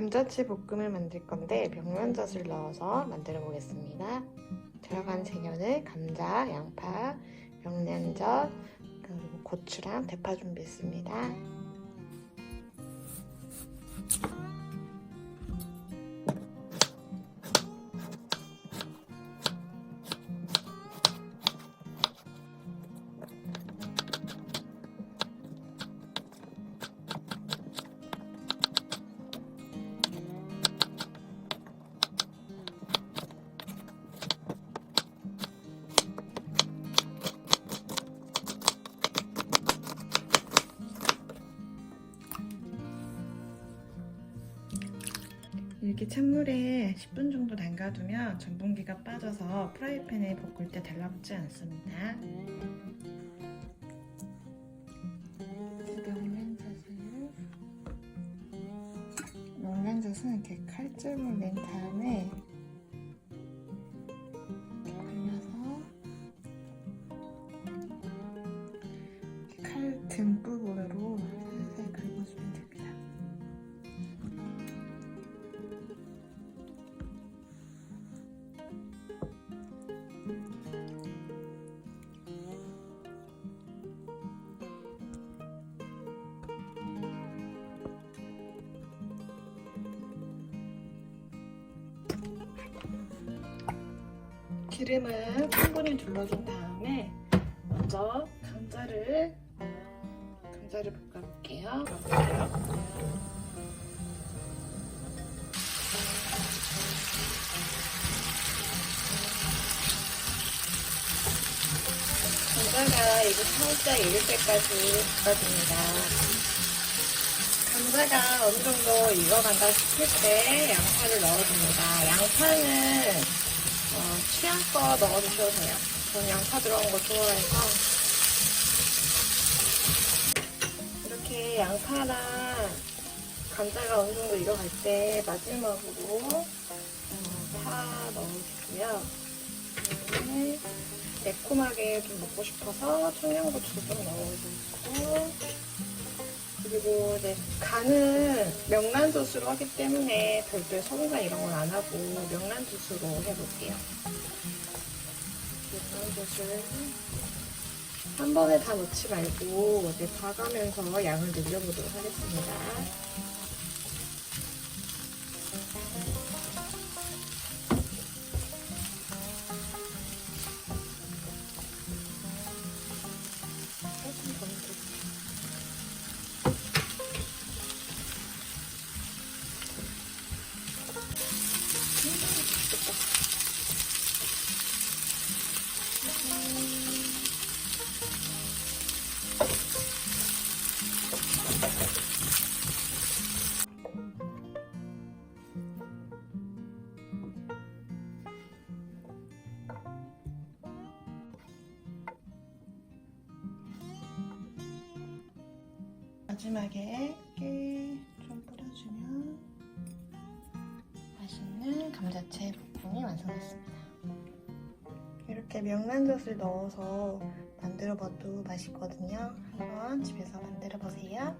감자채 볶음을 만들 건데 명란젓을 넣어서 만들어 보겠습니다. 들어간 재료는 감자, 양파, 명란젓, 그리고 고추랑 대파 준비했습니다. 이렇게 찬물에 10분 정도 담가두면 전분기가 빠져서 프라이팬에 볶을 때 달라붙지 않습니다. 명란젓을 명란젓은 이렇게 칼집을 낸 다음에 듬부 기름을 충분히 둘러준 다음에 먼저 감자를 감자를 볶아볼게요. 감자가 이거 살짝 익을 때까지 볶아줍니다. 감자가 어느 정도 익어간다 싶을 때 양파를 넣어줍니다. 양파는 어, 취향껏 넣어주셔도 돼요. 저는 양파 들어간 거 좋아해서 이렇게 양파랑 감자가 어느 정도 익어갈 때 마지막으로 어, 파 넣어주고요. 매콤하게 좀 먹고 싶어서 청양고추도 좀 넣어주고 그리고 이제 간은 명란젓으로 하기 때문에 별도의 소금간 이런 건 안 하고 명란젓으로 해볼게요. 명란젓을 한 번에 다 넣지 말고 이제 봐가면서 양을 늘려보도록 하겠습니다. 마지막에 깨 좀 뿌려주면 맛있는 감자채 볶음이 완성됐습니다. 이렇게 명란젓을 넣어서 만들어 봐도 맛있거든요. 한번 집에서 만들어 보세요.